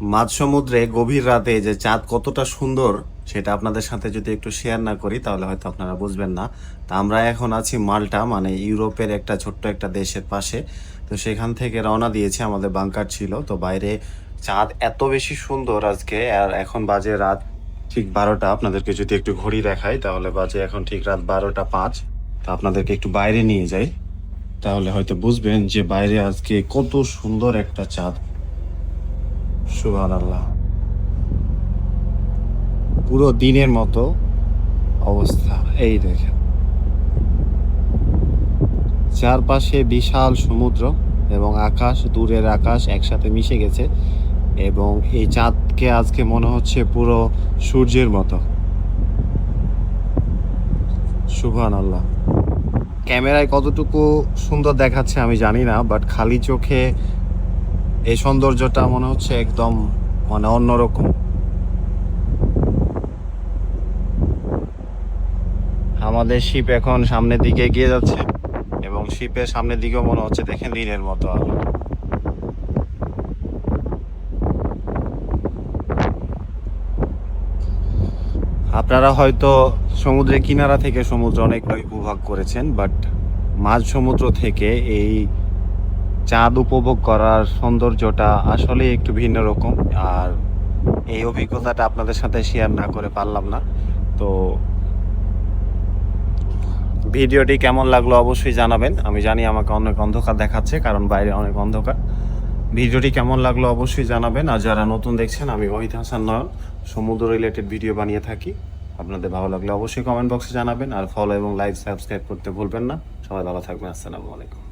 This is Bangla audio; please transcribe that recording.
মাঝ সমুদ্রে গভীর রাতে যে চাঁদ কতটা সুন্দর সেটা আপনাদের সাথে যদি একটু শেয়ার না করি, তাহলে হয়তো আপনারা বুঝবেন না। তা আমরা এখন আছি মাল্টা মানে ইউরোপের একটা ছোট্ট একটা দেশের পাশে। তো সেখান থেকে রওনা দিয়েছে, আমাদের বাংকার ছিল। তো বাইরে চাঁদ এত বেশি সুন্দর আজকে, আর এখন বাজে রাত ঠিক বারোটা। আপনাদেরকে যদি একটু ঘড়ি দেখাই, তাহলে বাজে এখন ঠিক রাত বারোটা পাঁচ। তো আপনাদেরকে একটু বাইরে নিয়ে যাই। তাহলে হয়তো বুঝবেন যে বাইরে আজকে কত সুন্দর একটা চাঁদ। পুরো দিনের মতো অবস্থা, এই দেখেন। চারপাশে বিশাল সমুদ্র এবং আকাশ, দূরের আকাশ একসাথে মিশে গেছে এবং এই চাঁদকে আজকে মনে হচ্ছে পুরো সূর্যের মতো। সুবহান আল্লাহ ক্যামেরায় কতটুকু সুন্দর দেখাচ্ছে আমি জানি না বাট খালি চোখে এই সৌন্দর্যটা মনে হচ্ছে একদম মানে অন্যরকম। আমাদের শিপ এখন সামনের দিকে এগিয়ে যাচ্ছে এবং শিপের সামনের দিকেও মনে হচ্ছে দেখেন দিনের মতো আলো। আপনারা হয়তো সমুদ্রের কিনারা থেকে সমুদ্র অনেকটাই উপভোগ করেছেন, বাট মাঝ সমুদ্র থেকে এই চাঁদ উপভোগ করার সৌন্দর্যটা আসলে একটু ভিন্ন রকম। আর এই অভিজ্ঞতাটা আপনাদের সাথে শেয়ার না করে পারলাম না। তো ভিডিওটি কেমন লাগল অবশ্যই জানাবেন। আমি জানি আমাকে অনেক অন্ধকার দেখাচ্ছে, কারণ বাইরে অনেক অন্ধকার। ভিডিওটি কেমন লাগল অবশ্যই জানাবেন। আর যারা নতুন দেখছেন, আমি ওহিদ হাসান নয়ন, সমুদ্র রিলেটেড ভিডিও বানিয়ে থাকি। আপনাদের ভালো লাগলে অবশ্যই কমেন্ট বক্সে জানাবেন। আর ফলো এবং লাইক সাবস্ক্রাইব করতে ভুলবেন না। সবাই ভালো থাকবেন। আসসালামু আলাইকুম।